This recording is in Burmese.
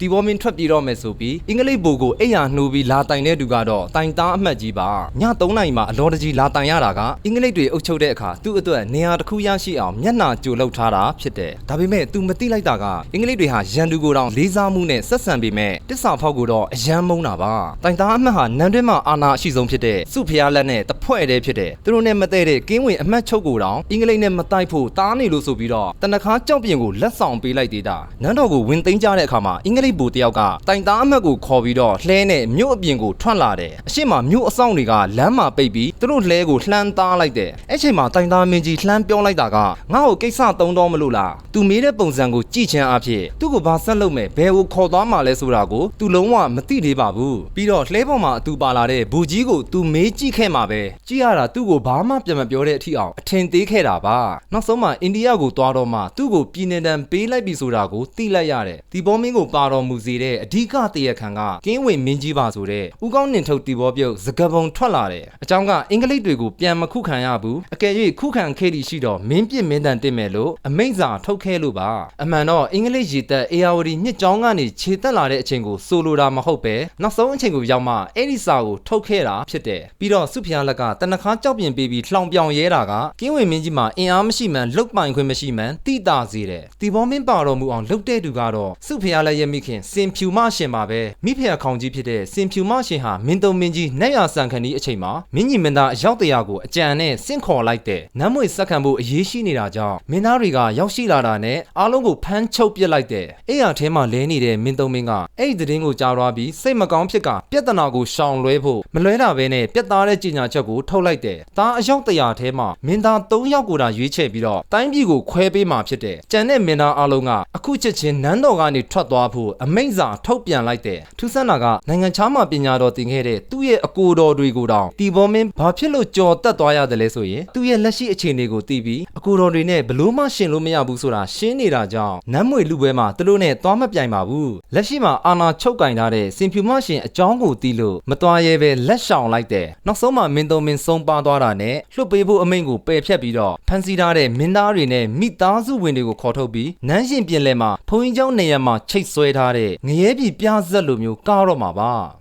တီဘောမင်းထွက်ပြေးတော့မယ်ဆိုပြီးအင်္ဂလိပ်ဘူကိုအိယာနှိုးပြီးလာတိုင်တဲ့သူကတော့တိုင်သားအမှတ်ကြီးပါည3နာရီမှာအလောတကြီးလာတိုင်ရတာကအင်္ဂလိပ်တွေအုပ်ချုပ်တဲ့အခါသူ့အတွက်နေရာတစ်ခုရရှိအောင်မျက်နှာကြိုလောက်ထားတာဖြစ်တယ်ဒါပေမဲ့ तू မသိလိုက်တာကအင်္ဂလိပ်တွေဟာရန်သူကိုတောင်လေးစားမှုနဲ့ဆက်ဆံပေမဲ့တစ္ဆာဖောက်ကိုတော့အယမ်းမုန်းတာပါတိုင်သားအမှတ်ဟာနန်းတွင်းမှာအာနာအရှိဆုံးဖြစ်တဲ့စုဖျားလက်နဲ့တဖွဲ့တည်းဖြစ်တယ်သူတို့နဲ့မတည့်တဲ့ကင်းဝင်အမှတ်ချုပ်ကိုတောင်အင်္ဂလိပ်နဲ့မတိုက်ဖို့တားနေလို့ဆိုပြီးတော့တနခါကြောက်ပြင်ကိုလက်ဆောင်ပေးလိုက်သေးတာနန်းတော်ကိုဝင်သိမ်းကြတဲ့အခါမှာအင်္ဂလိပ်ဘူတယောက်ကတိုင်သားအမှတ်ကိုခေါ်ပြီးတော့လှဲနဲ့မြို့အပြင်ကိုထွက်လာတယ်အရှိမမြို့အဆောင်တွေကလမ်းမှာပိတ်ပြီးသူတို့လှဲကိုလှမ်းသားလိုက်တယ်အဲ့ချိန်မှာတိုင်သားမင်းကြီးလှမ်းပြောလိုက်တာကငါ့ကိုကိစ္စသုံးတော့မလို့လားသူမေးတဲ့ပုံစံကိုကြည့်ချင်အဖြစ်သူ့ကိုဘာဆက်လုပ်မယ်ဘယ်ကိုခေါ်သွားမှာလဲဆိုတာကိုသူလုံးဝမသိသေးပါဘူးပြီးတော့လှဲပေါ်မှာအတူပါလာတဲ့ဘူကြီးကိုသူမေးကြည့်ခဲ့မှာပဲကြည့်ရတာသူ့ကိုဘာမှပြန်မပြောတဲ့အထိအောင်အထင်သေးခဲ့တာပါနောက်ဆုံးမှာအိန္ဒိယကိုသွားတော့မှသူ့ကိုပြည်နယ်တန်ပေးလိုက်ပြီဆိုတာကိုသိလိုက်ရတယ်ဒီဘောမင်းကိုပါတော်မူစေတဲ့အဓိကတရခံကကင်းဝင်မင်းကြီးပါဆိုတဲ့ဦးကောင်းနှင်ထုတ်တီဘောပြုတ်စကပုံထွက်လာတယ်အကြောင်းကအင်္ဂလိပ်တွေကိုပြန်မခုခံရဘူးအကယ်၍ခုခံခဲ့သည်ရှိတော့မင်းပြစ်မင်းတန်တင်မယ်လို့အမိန့်စာထုတ်ခဲ့လို့ပါအမှန်တော့အင်္ဂလိပ်ရေတပ်အေယာဝတီမြစ်ကြောင်းကနေခြေတက်လာတဲ့အချိန်ကိုဆိုလိုတာမဟုတ်ပဲနောက်ဆုံးအချိန်ကိုရောက်မှအဲ့ဒီစာကိုထုတ်ခဲ့တာဖြစ်တယ်ပြီးတော့စုဖျားလက်ကတနခါကြောက်ပြင်ပေးပြီးလှောင်ပြောင်ရဲတာကကင်းဝင်မင်းကြီးမှာအင်အားမရှိမှန်လုတ်ပိုင်ခွင့်မရှိမှန်တိတာစေတယ်တီဘောမင်းပါတော်မူအောင်လုတ်တဲ့သူကတော့စုဖျားလက်ရဲ့မိခင်စင်ဖြူမရှင်ပါပဲမိဖုရားခေါင်ကြီးဖြစ်တဲ့စင်ဖြူမရှင်ဟာမင်းတုံမင်းကြီးနတ်ရဆန်ခန်ဒီအချိန်မှာမင်းကြီးမင်းသားအရောက်တရာကိုအကြံနဲ့ဆင့်ခေါ်လိုက်တဲ့နမ်းမွေစက္ကန့်ဖို့အရေးရှိနေတာကြောင့်မင်းသားတွေကရောက်ရှိလာတာနဲ့အားလုံးကိုဖမ်းချုပ်ပစ်လိုက်တဲ့အဲ့ရထဲမှာလဲနေတဲ့မင်းတုံမင်းကအဲ့ဒီသတင်းကိုကြားသွားပြီးစိတ်မကောင်းဖြစ်ကပြဿနာကိုရှောင်လွဲဖို့မလွဲတာပဲနဲ့ပြတ်သားတဲ့ကြေညာချက်ကိုထုတ်လိုက်တယ်။ဒါအရောက်တရာထဲမှာမင်းသား၃ယောက်ကိုသာရွေးချယ်ပြီးတော့တိုင်းပြည်ကိုခွဲပေးမှာဖြစ်တယ်။ကြံတဲ့မင်းသားအားလုံးကအခုချက်ချင်းနန်းတော်ကနေထွက်သွားဖို့အမိန့်စာထုတ်ပြန်လိုက်တဲ့ထူးဆန်းတာကနိုင်ငံခြားမှာပညာတော်သင်ခဲ့တဲ့သူ့ရဲ့အကိုတော်တွေကိုတောင်တီဘောမင်းဘာဖြစ်လို့ကြော်တက်သွားရတယ်လဲဆိုရင်သူ့ရဲ့လက်ရှိအခြေအနေကိုသိပြီးအကိုတော်တွေနဲ့ဘလို့မှရှင်လို့မရဘူးဆိုတာရှင်းနေတာကြောင့်နတ်မွေလူပွဲမှာသူတို့နဲ့သွားမပြိုင်ပါဘူးလက်ရှိမှာအာနာချုပ်ကင်ထားတဲ့စင်ဖြူမရှင်အကြောင်းကိုသိလို့မသွားရဲပဲလက်ရှောင်လိုက်တဲ့နောက်ဆုံးမှာမင်းသုံးမင်းဆုံးပါသွားတာနဲ့လွှတ်ပေးဖို့အမိန့်ကိုပယ်ဖြတ်ပြီးတော့ဖန်စီထားတဲ့မင်းသားတွေနဲ့မိသားစုဝင်တွေကိုခေါ်ထုတ်ပြီးနန်းရှင်ပြင်လဲမှာဘုံရင်ကျောင်းနေရာမှာချိတ်ဆွဲထားတဲ့ငရဲပြည်ပြားဆက်လိုမျိုးကားတော့မှာပါ။